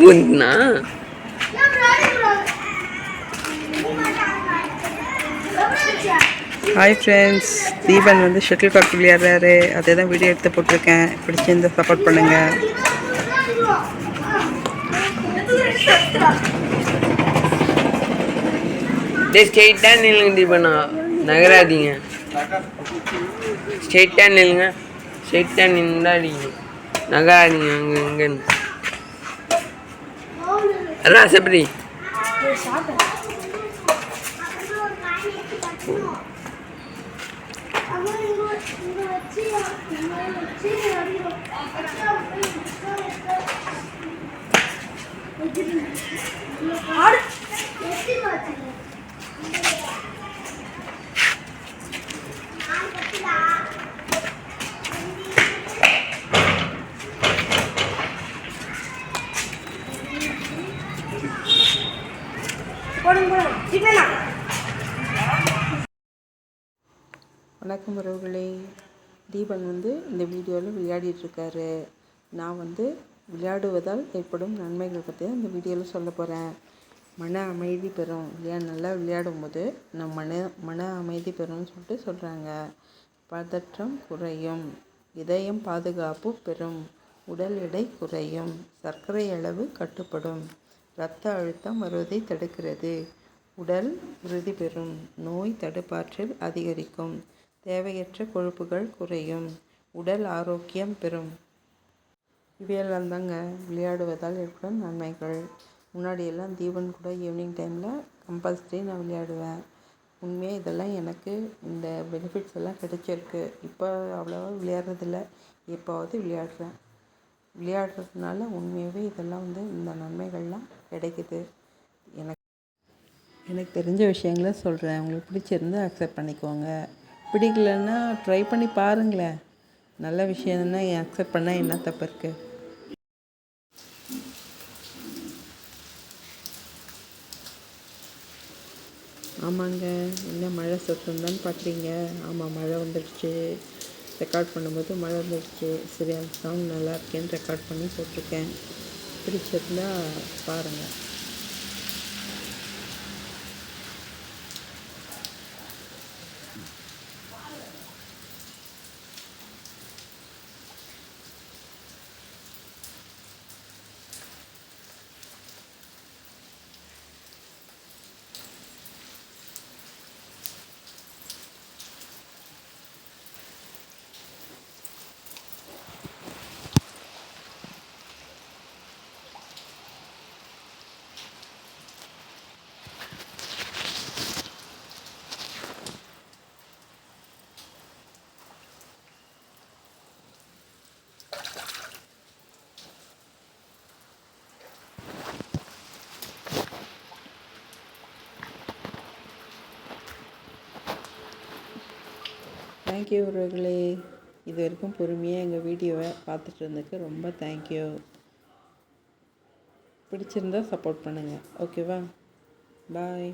முன்னா hi friends Deepan வந்து shuttle cock விளையாடுறாரு அதே தான் வீடியோ எடுத்து போட்டிருக்கேன். பிடிச்சிருந்தா சப்போர்ட் பண்ணுங்கள் டே ஸ்ட்ரெயிட்டாக நில்லுங்க தீபனா. நகராதீங்க ஸ்ட்ரெயிட்டாக நில்லுங்க ஸ்ட்ரெயிட்டாக நின்று அடிக்கணும் நகராதீங்க அங்கே இங்கேன்னு அதான் செப்படி வணக்கம் உறவுகளே. தீபன் வந்து இந்த வீடியோவில் விளையாடிட்டு இருக்காரு நான் வந்து விளையாடுவதால் ஏற்படும் நன்மைகள் பற்றி தான் இந்த வீடியோவில் சொல்ல போகிறேன் மன அமைதி பெறும். இல்லையா? நல்லா விளையாடும் போது நம்ம மன மன அமைதி பெறும்னு சொல்லிட்டு சொல்கிறாங்க பதற்றம் குறையும். இதயம் பாதுகாப்பு பெறும். உடல் எடை குறையும். சர்க்கரை அளவு கட்டுப்படும். இரத்த அழுத்தம் வருவதை தடுக்கிறது. உடல் உறுதி பெறும். நோய் தடுப்பாற்றல் அதிகரிக்கும். தேவையற்ற கொழுப்புகள் குறையும். உடல் ஆரோக்கியம் பெறும். இவையெல்லாம் தாங்க விளையாடுவதால் ஏற்படும் நன்மைகள். முன்னாடியெல்லாம் தீபன் கூட ஈவினிங் டைமில் கம்பல்சரி நான் விளையாடுவேன். உண்மையாக இதெல்லாம் எனக்கு இந்த பெனிஃபிட்ஸ் எல்லாம் கிடைச்சிருக்கு. இப்போ அவ்வளோவா விளையாடுறதில்ல. எப்போவது விளையாடுறேன். விளையாடுறதுனால உண்மையாகவே இதெல்லாம் வந்து இந்த நன்மைகள்லாம் கிடைக்குது. எனக்கு எனக்கு தெரிஞ்ச விஷயங்கள சொல்கிறேன் உங்களுக்கு பிடிச்சிருந்தா அக்செப்ட் பண்ணிக்கோங்க. பிடிக்கலன்னா ட்ரை பண்ணி பாருங்களேன். நல்ல விஷயம்னா அக்செப்ட் பண்ணால் என்ன தப்பு இருக்குது ஆமாங்க. என்ன மழை சத்தம் தான் பார்க்குறீங்க. ஆமாம் மழை வந்துடுச்சு ரெக்கார்ட் பண்ணும்போது மழை வந்துடுச்சு சரி அந்த சவுண்ட் நல்லா இருக்கேன்னு ரெக்கார்ட் பண்ணி போட்டிருக்கேன். பிடிச்சிருந்தா பாருங்கள் தேங்க்யூ உறவுகளே. இது வரைக்கும் பொறுமையாக எங்கள் வீடியோவை பார்த்துட்டு இருந்ததுக்கு ரொம்ப தேங்க்யூ பிடிச்சிருந்தா சப்போர்ட் பண்ணுங்கள் ஓகேவா பாய்